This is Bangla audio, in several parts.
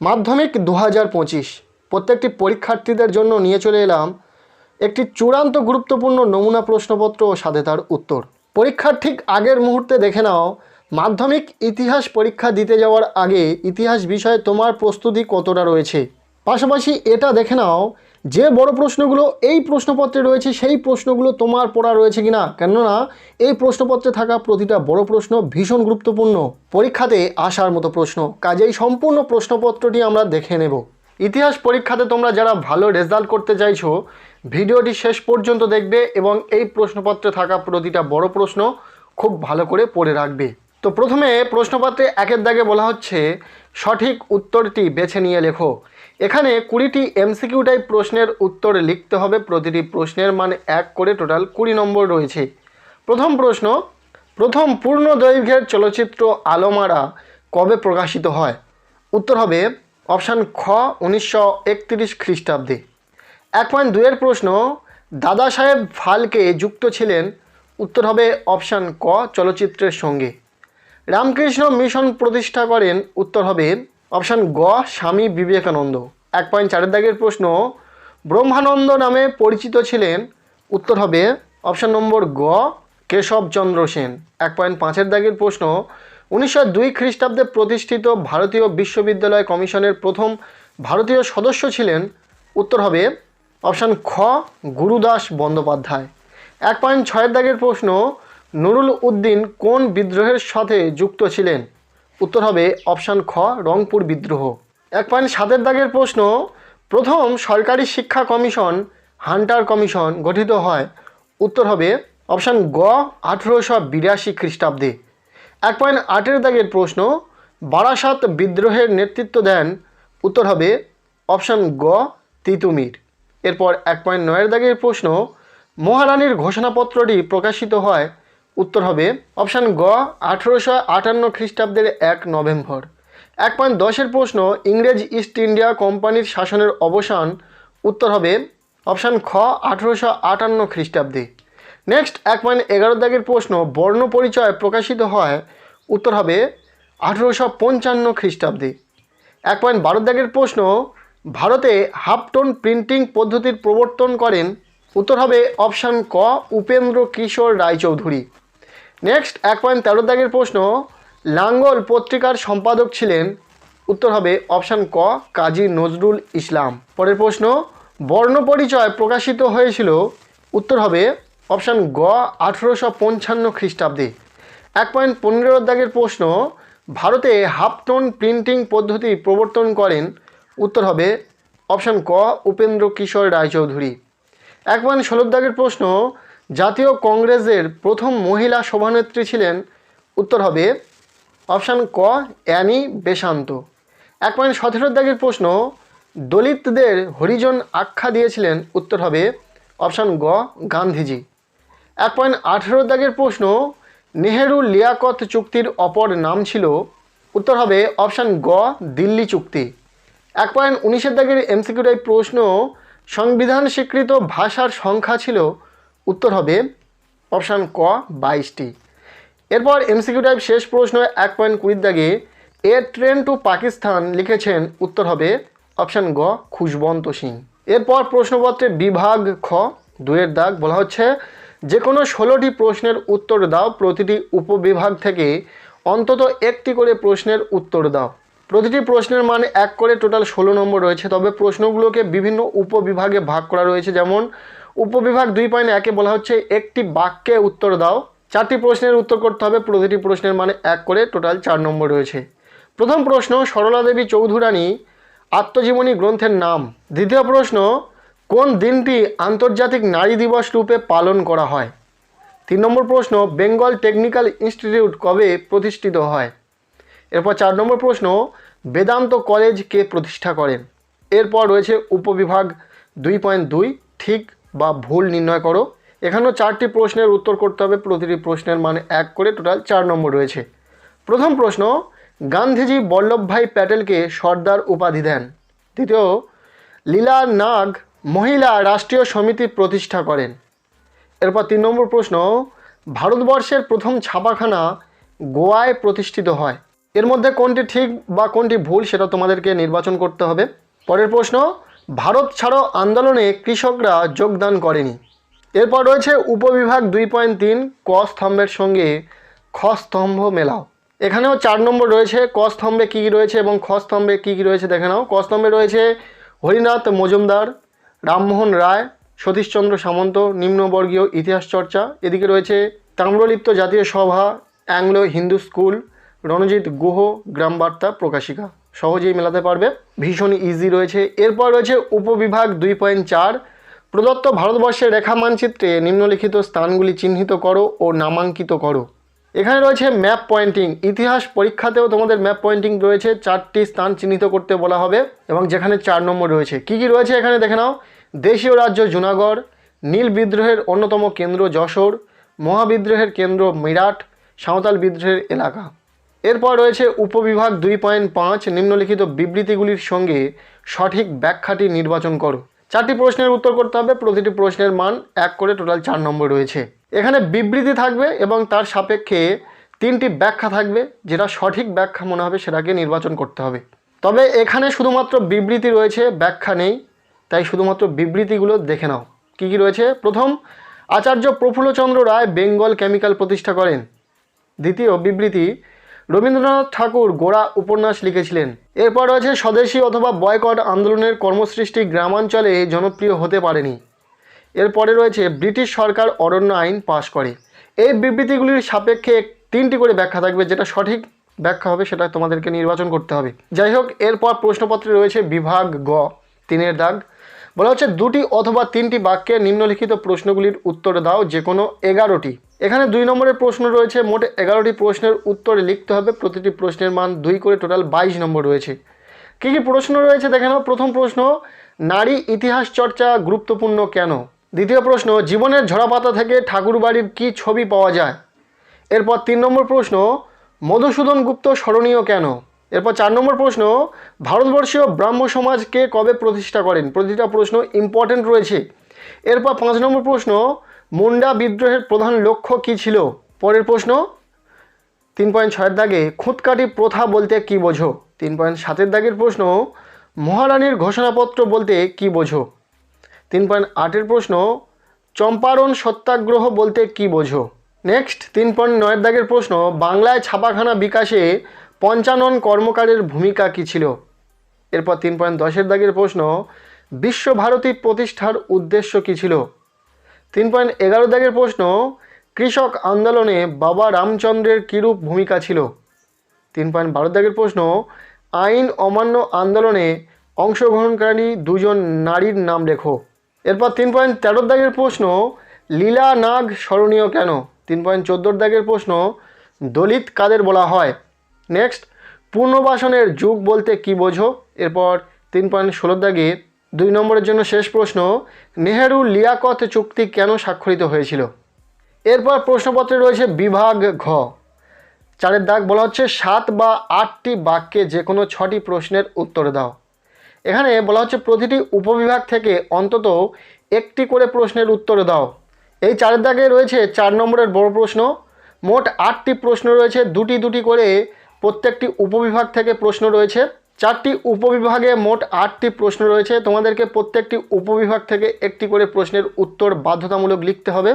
মাধ্যমিক দু হাজার পঁচিশ। প্রত্যেকটি পরীক্ষার্থীদের জন্য নিয়ে চলে এলাম একটি চূড়ান্ত গুরুত্বপূর্ণ নমুনা প্রশ্নপত্র ও সাথে তার উত্তর। পরীক্ষার ঠিক আগের মুহূর্তে দেখে নাও, মাধ্যমিক ইতিহাস পরীক্ষা দিতে যাওয়ার আগে ইতিহাস বিষয়ে তোমার প্রস্তুতি কতটা রয়েছে? পাশাপাশি এটা দেখে নাও যে বড় প্রশ্নগুলো এই প্রশ্নপত্রে রয়েছে, সেই প্রশ্নগুলো তোমার পড়া রয়েছে কিনা? কেননা, এই প্রশ্নপত্রে থাকা প্রতিটা বড় প্রশ্ন ভীষণ গুরুত্বপূর্ণ। পরীক্ষাতে আসার মতো প্রশ্ন। কাজেই সম্পূর্ণ প্রশ্নপত্রটি আমরা দেখে নেব। ইতিহাস পরীক্ষাতে তোমরা যারা ভালো রেজাল্ট করতে চাইছো, ভিডিওটি শেষ পর্যন্ত দেখবে এবং এই প্রশ্নপত্রে থাকা প্রতিটা বড় প্রশ্ন খুব ভালো করে পড়ে রাখবে। তো প্রথমে প্রশ্নপত্রে একের দাগে বলা হচ্ছে সঠিক উত্তরটি বেছে নিয়ে লেখো। এখানে কুড়িটি এমসিকিউ টাইপ প্রশ্নের উত্তর লিখতে হবে। প্রতিটি প্রশ্নের মান এক করে টোটাল কুড়ি নম্বর রয়েছে। প্রথম প্রশ্ন, প্রথম পূর্ণ দৈর্ঘ্যের চলচ্চিত্র আলোমারা কবে প্রকাশিত হয়? উত্তর হবে অপশান খ, উনিশশো একত্রিশ খ্রিস্টাব্দে। এক পয়েন্ট দুয়ের প্রশ্ন, দাদা সাহেব ফালকে যুক্ত ছিলেন? উত্তর হবে অপশান ক, চলচ্চিত্রের সঙ্গে। রামকৃষ্ণ মিশন প্রতিষ্ঠা করেন, উত্তর হবে অপশান গ, স্বামী বিবেকানন্দ। এক পয়েন্ট চারের দাগের প্রশ্ন, ব্রহ্মানন্দ নামে পরিচিত ছিলেন, উত্তর হবে অপশান নম্বর গ কেশবচন্দ্র সেন। এক পয়েন্ট পাঁচের দাগের প্রশ্ন, উনিশশো দুই খ্রিস্টাব্দে প্রতিষ্ঠিত ভারতীয় বিশ্ববিদ্যালয় কমিশনের প্রথম ভারতীয় সদস্য ছিলেন, উত্তর হবে অপশান খ, গুরুদাস বন্দ্যোপাধ্যায়। এক পয়েন্ট ছয়ের দাগের প্রশ্ন নুরুল উদ্দিন কোন বিদ্রোহের সাথে যুক্ত ছিলেন? উত্তর হবে অপশান খ, রংপুর বিদ্রোহ। এক পয়েন্ট সাতের দাগের প্রশ্ন, প্রথম সরকারি শিক্ষা কমিশন, হান্টার কমিশন গঠিত হয়। উত্তর হবে অপশান গ, আঠেরোশো বিরাশি খ্রিস্টাব্দে। এক পয়েন্ট আটের দাগের প্রশ্ন, বারাসাত বিদ্রোহের নেতৃত্ব দেন। উত্তর হবে অপশান গ, তিতুমির। এরপর এক পয়েন্ট নয়ের দাগের প্রশ্ন, মহারানীর ঘোষণাপত্রটি প্রকাশিত হয় উত্তর হবে অপশান গ, আঠেরোশো আটান্ন খ্রিস্টাব্দের এক নভেম্বর। এক পয়েন্ট দশের প্রশ্ন, ইংরেজ ইস্ট ইন্ডিয়া কোম্পানির শাসনের অবসান, উত্তর হবে অপশান খ, আঠেরোশো আটান্ন খ্রিস্টাব্দে। নেক্সট, এক পয়েন্ট এগারো দাগের প্রশ্ন, বর্ণ পরিচয় প্রকাশিত হয়, উত্তর হবে আঠেরোশো পঞ্চান্ন খ্রিস্টাব্দে। এক পয়েন্ট বারো দাগের প্রশ্ন, ভারতে হাফটোন প্রিন্টিং পদ্ধতির প্রবর্তন করেন, উত্তর হবে অপশান ক, উপেন্দ্র কিশোর রায়চৌধুরী। নেক্সট এক পয়েন্ট তেরো দাগের প্রশ্ন, লাঙ্গল পত্রিকার সম্পাদক ছিলেন। উত্তর হবে অপশান ক, কাজী নজরুল ইসলাম। পরের প্রশ্ন, বর্ণ পরিচয় প্রকাশিত হয়েছিল। উত্তর হবে অপশান গ, আঠেরোশো পঞ্চান্ন খ্রিস্টাব্দে। এক পয়েন্ট পনেরো দাগের প্রশ্ন, ভারতে হাফটোন প্রিন্টিং পদ্ধতি প্রবর্তন করেন। উত্তর হবে অপশান ক, উপেন্দ্র কিশোর রায়চৌধুরী। এক পয়েন্ট ষোলো দাগের প্রশ্ন জাতীয় কংগ্রেসের প্রথম মহিলা সভানেত্রী ছিলেন উত্তর হবে অপশান ক অ্যানি বেশান্ত। এক পয়েন্ট সতেরো দাগের প্রশ্ন, দলিতদের হরিজন আখ্যা দিয়েছিলেন উত্তর হবে অপশান গ গান্ধীজি। এক পয়েন্ট আঠেরো দাগের প্রশ্ন, নেহেরু লিয়াকত চুক্তির অপর নাম ছিল উত্তর হবে অপশান গ দিল্লি চুক্তি। এক পয়েন্ট উনিশের দাগের এমসিকিউ টাইপ প্রশ্ন, সংবিধান স্বীকৃত ভাষার সংখ্যা ছিল উত্তর হবে অপশান ক বাইশটি। এরপর এমসিকিউ টাইপ শেষ প্রশ্ন এক পয়েন্ট কুড়ির দাগে এ ট্রেন টু পাকিস্তান লিখেছেন, উত্তর হবে অপশান গ খুশবন্ত সিং। এরপর প্রশ্নপত্রে বিভাগ খ দুয়ের দাগ বলা হচ্ছে যে কোনো ষোলোটি প্রশ্নের উত্তর দাও, প্রতিটি উপবিভাগ থেকে অন্তত একটি করে প্রশ্নের উত্তর দাও। প্রতিটি প্রশ্নের মান এক করে টোটাল ষোলো নম্বর রয়েছে, তবে প্রশ্নগুলোকে বিভিন্ন উপবিভাগে ভাগ করা রয়েছে, যেমন উপবিভাগ দুই পয়েন্ট একে বলা হচ্ছে, একটি বাক্যে উত্তর দাও। চারটি প্রশ্নের উত্তর করতে হবে, প্রতিটি প্রশ্নের মানে এক করে টোটাল চার নম্বর রয়েছে। প্রথম প্রশ্ন, সরলা দেবী চৌধুরানী আত্মজীবনী গ্রন্থের নাম। দ্বিতীয় প্রশ্ন, কোন দিনটি আন্তর্জাতিক নারী দিবস রূপে পালন করা হয়? তিন নম্বর প্রশ্ন, বেঙ্গল টেকনিক্যাল ইনস্টিটিউট কবে প্রতিষ্ঠিত হয়? এরপর চার নম্বর প্রশ্ন, বেদান্ত কলেজ কে প্রতিষ্ঠা করেন এরপর রয়েছে উপবিভাগ দুই পয়েন্ট দুই, ঠিক বা ভুল নির্ণয় করো। এখানেও চারটি প্রশ্নের উত্তর করতে হবে। প্রতিটি প্রশ্নের মানে এক করে টোটাল চার নম্বর রয়েছে। প্রথম প্রশ্ন, গান্ধীজি বল্লভভাই প্যাটেলকে সর্দার উপাধি দেন। দ্বিতীয়, লীলা নাগ মহিলা রাষ্ট্রীয় সমিতি প্রতিষ্ঠা করেন। এরপর তিন নম্বর প্রশ্ন, ভারতবর্ষের প্রথম ছাপাখানা গোয়ায় প্রতিষ্ঠিত হয়। এর মধ্যে কোনটি ঠিক বা কোনটি ভুল সেটা তোমাদেরকে নির্বাচন করতে হবে। পরের প্রশ্ন ভারত ছাড়ো আন্দোলনে কৃষকরা যোগদান করেনি। এরপর রয়েছে উপবিভাগ দুই পয়েন্ট তিন ক স্তম্ভের সঙ্গে খ স্তম্ভ মেলাও। এখানেও চার নম্বর রয়েছে ক স্তম্ভে কী কী রয়েছে এবং খ স্তম্ভে কী কী রয়েছে দেখে নাও। ক স্তম্ভে রয়েছে হরিনাথ মজুমদার, রামমোহন রায়, সতীশচন্দ্র সামন্ত, নিম্নবর্গীয় ইতিহাস চর্চা। এদিকে রয়েছে Tamralipta Jatiya Sabha, Anglo Hindu school, Ranajit Guha, Grambarta Prakashika. সহজেই মেলাতে পারবে। ভীষণ ইজি রয়েছে। এরপর রয়েছে উপবিভাগ দুই পয়েন্ট চার। প্রদত্ত ভারতবর্ষের রেখা মানচিত্রে নিম্নলিখিত স্থানগুলি চিহ্নিত করো ও নামাঙ্কিত করো। এখানে রয়েছে ম্যাপ পয়েন্টিং ইতিহাস পরীক্ষাতেও তোমাদের ম্যাপ পয়েন্টিং রয়েছে। চারটি স্থান চিহ্নিত করতে বলা হবে এবং যেখানে চার নম্বর রয়েছে। কি কি রয়েছে এখানে দেখে নাও? দেশীয় রাজ্য জুনাগড়, নীল বিদ্রোহের অন্যতম কেন্দ্র যশোর, মহাবিদ্রোহের কেন্দ্র মিরাট, সাঁওতাল বিদ্রোহের এলাকা। এরপর রয়েছে উপবিভাগ দুই পয়েন্ট পাঁচ, নিম্নলিখিত বিবৃতিগুলির সঙ্গে সঠিক ব্যাখ্যাটি নির্বাচন করো। চারটি প্রশ্নের উত্তর করতে হবে, প্রতিটি প্রশ্নের মান এক করে টোটাল চার নম্বর রয়েছে। এখানে বিবৃতি থাকবে এবং তার সাপেক্ষে তিনটি ব্যাখ্যা থাকবে, যেটা সঠিক ব্যাখ্যা মনে হবে সেটাকে নির্বাচন করতে হবে। তবে এখানে শুধুমাত্র বিবৃতি রয়েছে, ব্যাখ্যা নেই, তাই শুধুমাত্র বিবৃতিগুলো দেখে নাও। কী কী রয়েছে? প্রথম, আচার্য প্রফুল্লচন্দ্র রায় বেঙ্গল কেমিক্যাল প্রতিষ্ঠা করেন। দ্বিতীয়, বিবৃতি রবীন্দ্রনাথ ঠাকুর গোড়া উপন্যাস লিখেছিলেন। এরপর রয়েছে স্বদেশী অথবা বয়কট আন্দোলনের কর্মসৃষ্টি গ্রামাঞ্চলে জনপ্রিয় হতে পারেনি। এরপরে রয়েছে ব্রিটিশ সরকার অরণ্য আইন পাশ করে। এই বিবৃতিগুলির সাপেক্ষে তিনটি করে ব্যাখ্যা থাকবে, যেটা সঠিক ব্যাখ্যা হবে সেটা তোমাদেরকে নির্বাচন করতে হবে। যাই হোক, এরপর প্রশ্নপত্রে রয়েছে বিভাগ গ, তিনের দাগ। বলা হচ্ছে, দুটি অথবা তিনটি বাক্যে নিম্নলিখিত প্রশ্নগুলির উত্তর দাও যে কোনো এগারোটি। এখানে দুই নম্বরের প্রশ্ন রয়েছে, মোট এগারোটি প্রশ্নের উত্তরে লিখতে হবে, প্রতিটি প্রশ্নের মান দুই করে টোটাল বাইশ নম্বর রয়েছে। কী কী প্রশ্ন রয়েছে দেখে প্রথম প্রশ্ন, নারী ইতিহাস চর্চা গুরুত্বপূর্ণ কেন? দ্বিতীয় প্রশ্ন, জীবনের ঝরাপাতা থেকে ঠাকুরবাড়ির কী ছবি পাওয়া যায়? এরপর তিন নম্বর প্রশ্ন, মধুসূদন গুপ্ত স্মরণীয় কেন? এরপর চার নম্বর প্রশ্ন, ভারতবর্ষীয় ব্রাহ্ম সমাজকে কবে প্রতিষ্ঠা করেন? প্রতিটা প্রশ্ন ইম্পর্টেন্ট রয়েছে। এরপর পাঁচ নম্বর প্রশ্ন মুন্ডা বিদ্রোহের প্রধান লক্ষ্য কী ছিল? পরের প্রশ্ন, তিন পয়েন্ট ছয়ের দাগে খুঁতকাটি প্রথা বলতে কি বোঝো? তিন পয়েন্ট সাতের দাগের প্রশ্ন, মহারানীর ঘোষণাপত্র বলতে কি বোঝো? তিন পয়েন্ট আটের প্রশ্ন, চম্পারণ সত্যাগ্রহ বলতে কি বোঝো? নেক্সট, তিন পয়েন্ট নয়ের দাগের প্রশ্ন, বাংলায় ছাপাখানা বিকাশে পঞ্চানন কর্মকারের ভূমিকা কী ছিল? এরপর তিন পয়েন্ট দশের দাগের প্রশ্ন, বিশ্বভারতী প্রতিষ্ঠার উদ্দেশ্য কী ছিল? তিন পয়েন্ট এগারো দাগের প্রশ্ন, কৃষক আন্দোলনে বাবা রামচন্দ্রের কীরূপ ভূমিকা ছিল? তিন পয়েন্ট বারো দাগের প্রশ্ন, আইন অমান্য আন্দোলনে অংশগ্রহণকারী দুজন নারীর নাম লেখো। এরপর তিন পয়েন্ট তেরো দাগের প্রশ্ন, লীলা নাগ স্মরণীয় কেন? তিন পয়েন্ট চোদ্দোর দাগের প্রশ্ন, দলিত কাদের বলা হয়? নেক্সট পুনর্বাসনের যুগ বলতে কি বোঝো? এরপর তিন পয়েন্ট ষোলো দাগে দুই নম্বরের জন্য শেষ প্রশ্ন, নেহেরু লিয়াকত চুক্তি কেন স্বাক্ষরিত হয়েছিল? এরপর প্রশ্নপত্রে রয়েছে বিভাগ ঘ। চারের দাগ বলা হচ্ছে, সাত বা আটটি বাক্যে যে কোনো ছটি প্রশ্নের উত্তর দাও। এখানে বলা হচ্ছে, প্রতিটি উপবিভাগ থেকে অন্তত একটি করে প্রশ্নের উত্তর দাও। এই চারের দাগে রয়েছে চার নম্বরের বড় প্রশ্ন, মোট আটটি প্রশ্ন রয়েছে, দুটি দুটি করে প্রত্যেকটি উপবিভাগ থেকে প্রশ্ন রয়েছে। চারটি উপবিভাগে মোট আটটি প্রশ্ন রয়েছে। তোমাদেরকে প্রত্যেকটি উপবিভাগ থেকে একটি করে প্রশ্নের উত্তর বাধ্যতামূলক লিখতে হবে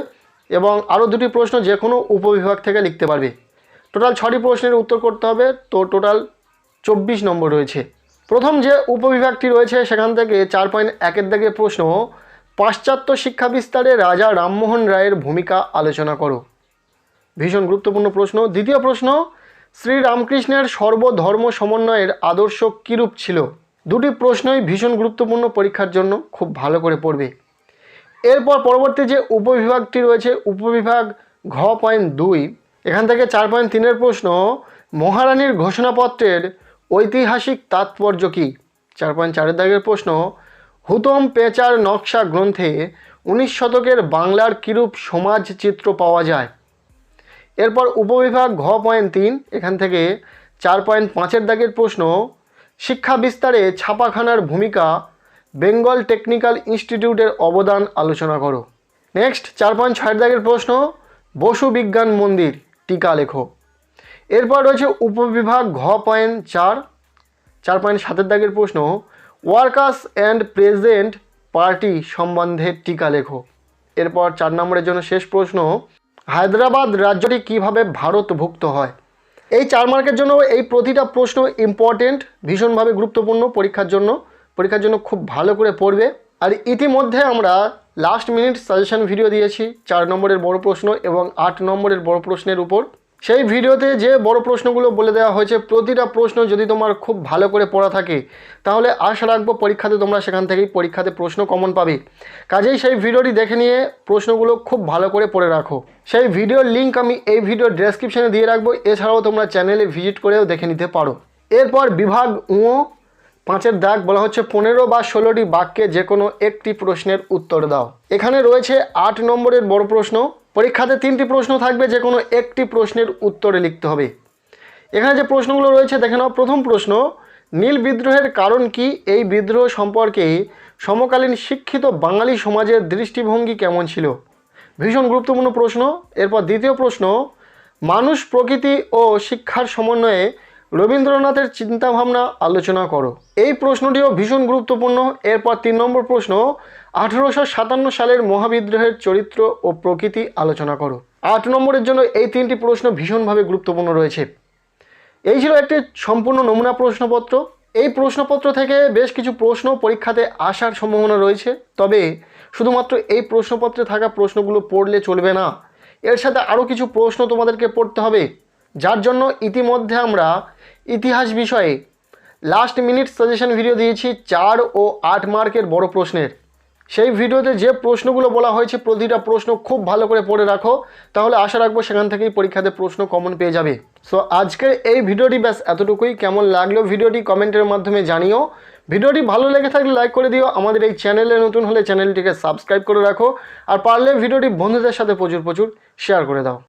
এবং আরও দুটি প্রশ্ন যে কোনো উপবিভাগ থেকে লিখতে পারবে। টোটাল ছটি প্রশ্নের উত্তর করতে হবে। তো টোটাল চব্বিশ নম্বর রয়েছে। প্রথম যে উপবিভাগটি রয়েছে, সেখান থেকে চার পয়েন্ট একের দাগে প্রশ্ন, পাশ্চাত্য শিক্ষা বিস্তারে রাজা রামমোহন রায়ের ভূমিকা আলোচনা করো। ভীষণ গুরুত্বপূর্ণ প্রশ্ন। দ্বিতীয় প্রশ্ন শ্রী রামকৃষ্ণের সর্বধর্ম সমন্বয়ের আদর্শ কীরূপ ছিল? দুটি প্রশ্নই ভীষণ গুরুত্বপূর্ণ পরীক্ষার জন্য খুব ভালো করে পড়বে। এরপর পরবর্তী যে উপবিভাগটি রয়েছে, উপবিভাগ ঘ পয়েন্ট দুই, এখান থেকে চার পয়েন্ট তিনের প্রশ্ন, মহারানীর ঘোষণাপত্রের ঐতিহাসিক তাৎপর্য কী? চার পয়েন্ট চারের দাগের প্রশ্ন, হুতম পেঁচার নকশা গ্রন্থে উনিশ শতকের বাংলার কিরূপ সমাজ চিত্র পাওয়া যায়? এরপর উপবিভাগ ঘ পয়েন্ট তিন, এখান থেকে চার পয়েন্ট পাঁচের দাগের প্রশ্ন, শিক্ষা বিস্তারে ছাপাখানার ভূমিকা, বেঙ্গল টেকনিক্যাল ইনস্টিটিউটের অবদান আলোচনা করো। নেক্সট, চার পয়েন্ট ছয়ের দাগের প্রশ্ন, বসু বিজ্ঞান মন্দির, টিকা লেখো। এরপর রয়েছে উপবিভাগ ঘ পয়েন্ট চার চার পয়েন্ট সাতের দাগের প্রশ্ন, ওয়ার্কার্স অ্যান্ড প্রেজেন্ট পার্টি সম্বন্ধে টিকা লেখো। এরপর চার নম্বরের জন্য শেষ প্রশ্ন হায়দ্রাবাদ রাজ্যটি কীভাবে ভারতভুক্ত হয়? এই চার মার্কের জন্য এই প্রতিটা প্রশ্ন ইম্পর্টেন্ট ভীষণভাবে গুরুত্বপূর্ণ। পরীক্ষার জন্য পরীক্ষার জন্য খুব ভালো করে পড়বে। আর ইতিমধ্যে আমরা লাস্ট মিনিট সাজেশন ভিডিও দিয়েছি, চার নম্বরের বড় প্রশ্ন এবং আট নম্বরের বড় প্রশ্নের উপর। সেই ভিডিওতে যে বড় প্রশ্নগুলো বলে দেওয়া হয়েছে, প্রতিটা প্রশ্ন যদি তোমার খুব ভালো করে পড়া থাকে, তাহলে আশা রাখব পরীক্ষাতে তোমরা সেখান থেকেই পরীক্ষাতে প্রশ্ন কমন পাবে। কাজেই সেই ভিডিওটি দেখে নিয়ে প্রশ্নগুলো খুব ভালো করে পড়ে রাখো। সেই ভিডিওর লিঙ্ক আমি এই ভিডিওর ডেসক্রিপশনে দিয়ে রাখব, এছাড়াও তোমরা চ্যানেলে ভিজিট করেও দেখে নিতে পারো। এরপর বিভাগ উঁ পাঁচের দাগ বলা হচ্ছে, পনেরো বা ষোলোটি বাক্যে যে কোনো একটি প্রশ্নের উত্তর দাও। এখানে রয়েছে আট নম্বরের বড় প্রশ্ন পরীক্ষাতে তিনটি প্রশ্ন থাকবে যে কোনো একটি প্রশ্নের উত্তরে লিখতে হবে। এখানে যে প্রশ্নগুলো রয়েছে, দেখে নাও। প্রথম প্রশ্ন, নীল বিদ্রোহের কারণ কি? এই বিদ্রোহ সম্পর্কে সমকালীন শিক্ষিত বাঙালি সমাজের দৃষ্টিভঙ্গি কেমন ছিল? ভীষণ গুরুত্বপূর্ণ প্রশ্ন। এরপর দ্বিতীয় প্রশ্ন, মানুষ প্রকৃতি ও শিক্ষার সমন্বয়ে রবীন্দ্রনাথের চিন্তাভাবনা আলোচনা করো। এই প্রশ্নটিও ভীষণ গুরুত্বপূর্ণ। এরপর তিন নম্বর প্রশ্ন, আঠেরোশো সাতান্ন সালের মহাবিদ্রোহের চরিত্র ও প্রকৃতি আলোচনা করো। আট নম্বরের জন্য এই তিনটি প্রশ্ন ভীষণভাবে গুরুত্বপূর্ণ রয়েছে। এই ছিল একটি সম্পূর্ণ নমুনা প্রশ্নপত্র। এই প্রশ্নপত্র থেকে বেশ কিছু প্রশ্ন পরীক্ষাতে আসার সম্ভাবনা রয়েছে। তবে শুধুমাত্র এই প্রশ্নপত্রে থাকা প্রশ্নগুলো পড়লে চলবে না। এর সাথে আরও কিছু প্রশ্ন তোমাদেরকে পড়তে হবে। যার জন্য ইতিমধ্যে আমরা ইতিহাস বিষয়ে লাস্ট মিনিট সাজেশন ভিডিও দিয়েছি, চার ও আট মার্কের বড় প্রশ্নের। সেই ভিডিওতে যে প্রশ্নগুলো বলা হয়েছে, প্রতিটা প্রশ্ন খুব ভালো করে পড়ে রাখো, তাহলে আশা রাখব সেখান থেকেই পরীক্ষাতে প্রশ্ন কমন পেয়ে যাবে। সো আজকের এই ভিডিওটি ব্যাস এতটুকুই। কেমন লাগল ভিডিওটি কমেন্টের মাধ্যমে জানিও। ভিডিওটি ভালো লেগে থাকলে লাইক করে দিও। আমাদের এই চ্যানেলে নতুন হলে চ্যানেলটিকে সাবস্ক্রাইব করে রাখো। আর পারলে ভিডিওটি বন্ধুদের সাথে প্রচুর প্রচুর শেয়ার করে দাও।